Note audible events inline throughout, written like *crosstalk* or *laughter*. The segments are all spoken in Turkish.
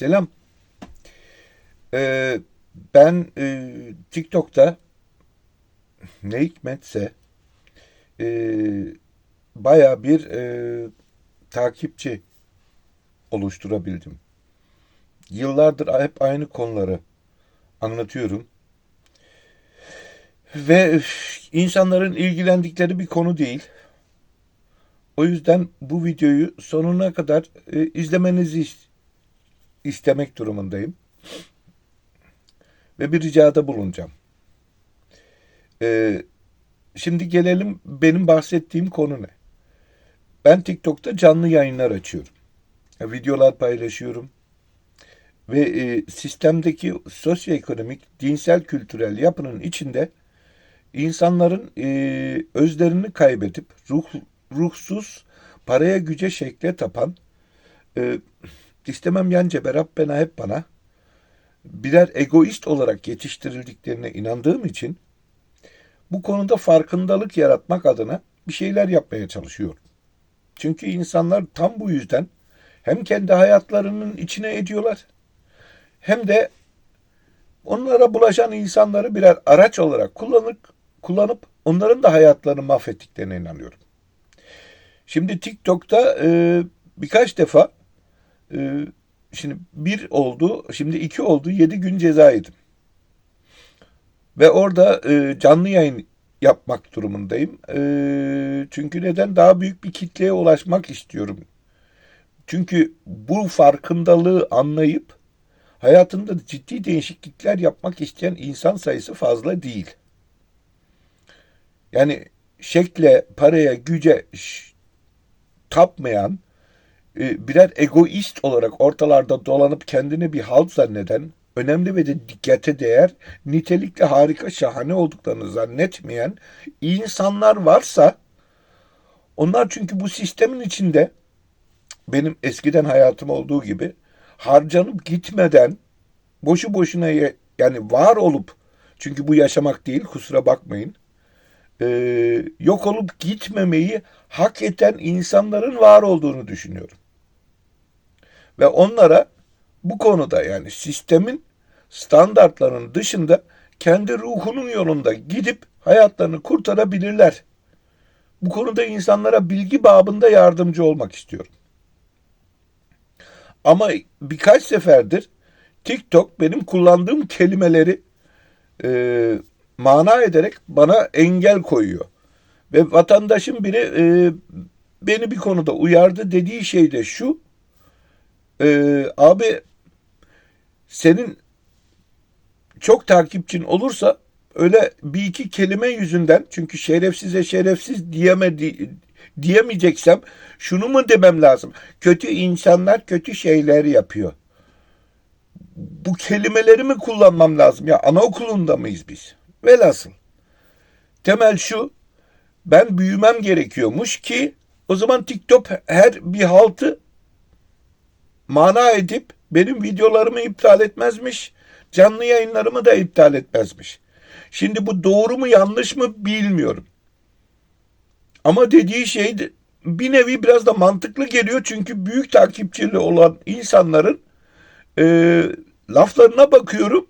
Selam. Ee, ben e, TikTok'ta ne hikmetse e, baya bir e, takipçi oluşturabildim. Yıllardır hep aynı konuları anlatıyorum. Ve insanların ilgilendikleri bir konu değil. O yüzden bu videoyu sonuna kadar e, izlemenizi is- istemek durumundayım. Ve bir ricada bulunacağım. E, şimdi gelelim benim bahsettiğim konu ne? Ben TikTok'ta canlı yayınlar açıyorum. Videolar paylaşıyorum. Ve e, sistemdeki sosyoekonomik, dinsel, kültürel yapının içinde insanların e, özlerini kaybedip ruh ruhsuz, paraya güce şekle tapan, e, istemem yance Rabbena hep bana, birer egoist olarak yetiştirildiklerine inandığım için bu konuda farkındalık yaratmak adına bir şeyler yapmaya çalışıyorum. Çünkü insanlar tam bu yüzden hem kendi hayatlarının içine ediyorlar hem de onlara bulaşan insanları birer araç olarak kullanıp kullanıp onların da hayatlarını mahvettiklerine inanıyorum. Şimdi TikTok'ta e, birkaç defa e, şimdi bir oldu, şimdi iki oldu, yedi gün ceza yedim. Ve orada e, canlı yayın yapmak durumundayım. E, çünkü neden? Daha büyük bir kitleye ulaşmak istiyorum. Çünkü bu farkındalığı anlayıp hayatında ciddi değişiklikler yapmak isteyen insan sayısı fazla değil. Yani şekle, paraya, güce tapmayan, birer egoist olarak ortalarda dolanıp kendini bir halt zanneden, önemli ve de dikkate değer, nitelikli harika, şahane olduklarını zannetmeyen insanlar varsa, onlar çünkü bu sistemin içinde benim eskiden hayatım olduğu gibi harcanıp gitmeden boşu boşuna yani var olup çünkü bu yaşamak değil kusura bakmayın e, yok olup gitmemeyi hak eden insanların var olduğunu düşünüyorum. Ve onlara bu konuda yani sistemin standartlarının dışında kendi ruhunun yolunda gidip hayatlarını kurtarabilirler. Bu konuda insanlara bilgi babında yardımcı olmak istiyorum. Ama birkaç seferdir TikTok benim kullandığım kelimeleri e, mana ederek bana engel koyuyor. Ve vatandaşın biri e, beni bir konuda uyardı dediği şey de şu. E, abi senin çok takipçin olursa öyle bir iki kelime yüzünden çünkü şerefsize şerefsiz diyemedi diyemeyeceksem şunu mu demem lazım? Kötü insanlar kötü şeyler yapıyor. Bu kelimeleri mi kullanmam lazım? Ya anaokulunda mıyız biz? Velhasıl. Temel şu. Ben büyümem gerekiyormuş ki o zaman TikTok her bir haltı mana edip benim videolarımı iptal etmezmiş. Canlı yayınlarımı da iptal etmezmiş. Şimdi bu doğru mu yanlış mı bilmiyorum. Ama dediği şey bir nevi biraz da mantıklı geliyor. Çünkü büyük takipçili olan insanların e, laflarına bakıyorum.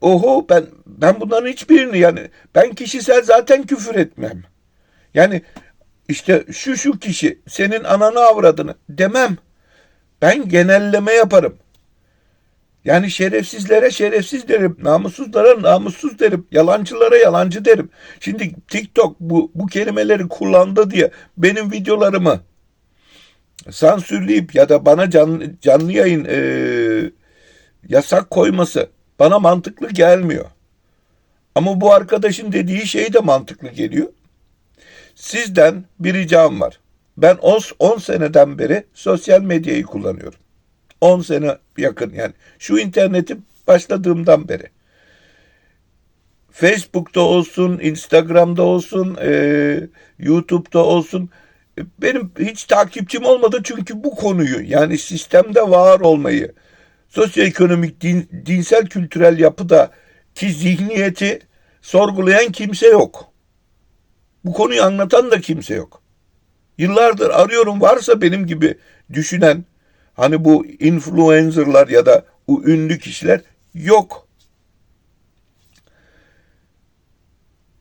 Oho ben ben bunların hiçbirini yani ben kişisel zaten küfür etmem. Yani işte şu şu kişi senin ananı avradını demem. Ben genelleme yaparım. Yani şerefsizlere şerefsiz derim, namussuzlara namussuz derim, yalancılara yalancı derim. Şimdi TikTok bu, bu kelimeleri kullandı diye benim videolarımı sansürleyip ya da bana canlı, canlı yayın e, yasak koyması bana mantıklı gelmiyor. Ama bu arkadaşın dediği şey de mantıklı geliyor. Sizden bir ricam var. Ben 10 seneden beri sosyal medyayı kullanıyorum. 10 sene yakın yani şu interneti başladığımdan beri. Facebook'ta olsun, Instagram'da olsun, e, YouTube'da olsun. E, Benim hiç takipçim olmadı çünkü bu konuyu yani sistemde var olmayı, sosyoekonomik, din, dinsel, kültürel yapıda ki zihniyeti sorgulayan kimse yok. Bu konuyu anlatan da kimse yok. Yıllardır arıyorum varsa benim gibi düşünen, Hani bu influencerlar ya da bu ünlü kişiler yok.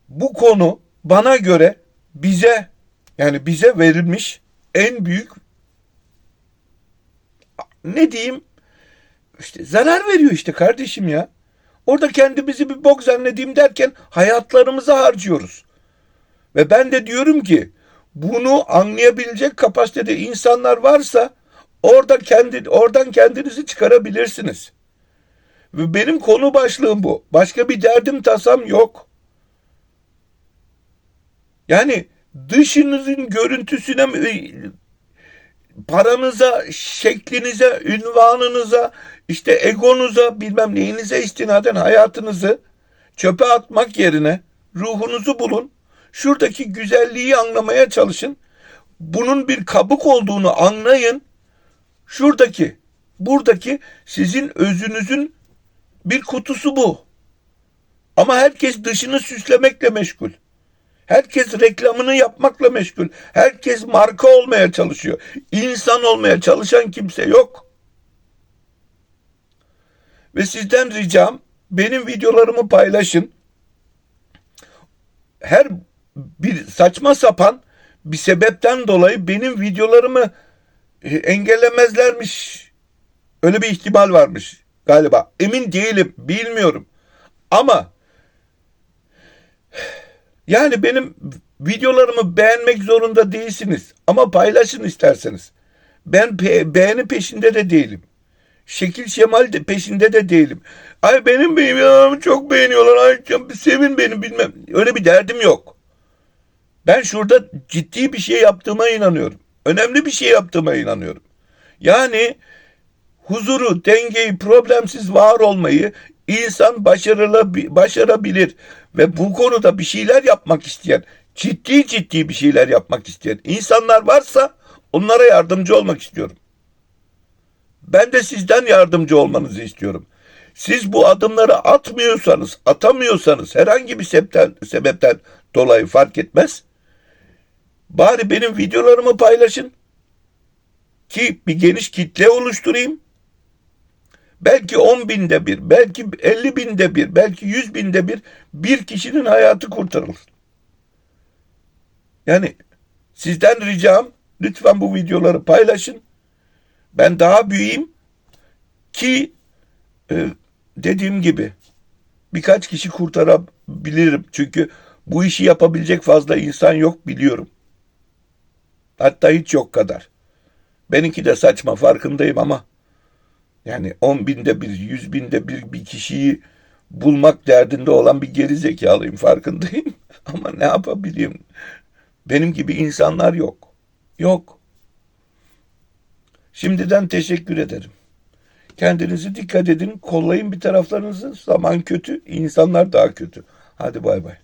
Bu konu bana göre bize yani bize verilmiş en büyük ne diyeyim işte zarar veriyor işte kardeşim ya. Orada kendimizi bir bok zannedeyim derken hayatlarımızı harcıyoruz. Ve ben de diyorum ki bunu anlayabilecek kapasitede insanlar varsa orada kendi oradan kendinizi çıkarabilirsiniz. Ve benim konu başlığım bu. Başka bir derdim tasam yok. Yani dışınızın görüntüsüne mi- paranıza, şeklinize, ünvanınıza, işte egonuza, bilmem neyinize istinaden hayatınızı çöpe atmak yerine ruhunuzu bulun. Şuradaki güzelliği anlamaya çalışın. Bunun bir kabuk olduğunu anlayın. Şuradaki, buradaki sizin özünüzün bir kutusu bu. Ama herkes dışını süslemekle meşgul. Herkes reklamını yapmakla meşgul. Herkes marka olmaya çalışıyor. İnsan olmaya çalışan kimse yok. Ve sizden ricam benim videolarımı paylaşın. Her bir saçma sapan bir sebepten dolayı benim videolarımı e, engellemezlermiş. Öyle bir ihtimal varmış galiba. Emin değilim, bilmiyorum. Ama yani benim videolarımı beğenmek zorunda değilsiniz. Ama paylaşın isterseniz. Ben pe- beğeni peşinde de değilim. Şekil şemal de peşinde de değilim. Ay benim videolarımı çok beğeniyorlar. Ay sevin beni bilmem. Öyle bir derdim yok. Ben şurada ciddi bir şey yaptığıma inanıyorum. Önemli bir şey yaptığıma inanıyorum. Yani huzuru, dengeyi, problemsiz var olmayı insan başarılı, başarabilir. Ve bu konuda bir şeyler yapmak isteyen, ciddi ciddi bir şeyler yapmak isteyen insanlar varsa onlara yardımcı olmak istiyorum. Ben de sizden yardımcı olmanızı istiyorum. Siz bu adımları atmıyorsanız, atamıyorsanız herhangi bir sebepten, sebepten dolayı fark etmez. Bari benim videolarımı paylaşın ki bir geniş kitle oluşturayım. Belki 10 binde bir, belki 50 binde bir, belki 100 binde bir bir kişinin hayatı kurtarılır. Yani sizden ricam lütfen bu videoları paylaşın. Ben daha büyüyeyim ki e, dediğim gibi birkaç kişi kurtarabilirim. Çünkü bu işi yapabilecek fazla insan yok biliyorum. Hatta hiç yok kadar. Benimki de saçma farkındayım ama yani 10 binde bir, 100 binde bir bir kişiyi bulmak derdinde olan bir geri zekalıyım farkındayım. *laughs* Ama ne yapabileyim? Benim gibi insanlar yok. Yok. Şimdiden teşekkür ederim. Kendinize dikkat edin. Kollayın bir taraflarınızı. Zaman kötü, insanlar daha kötü. Hadi bay bay.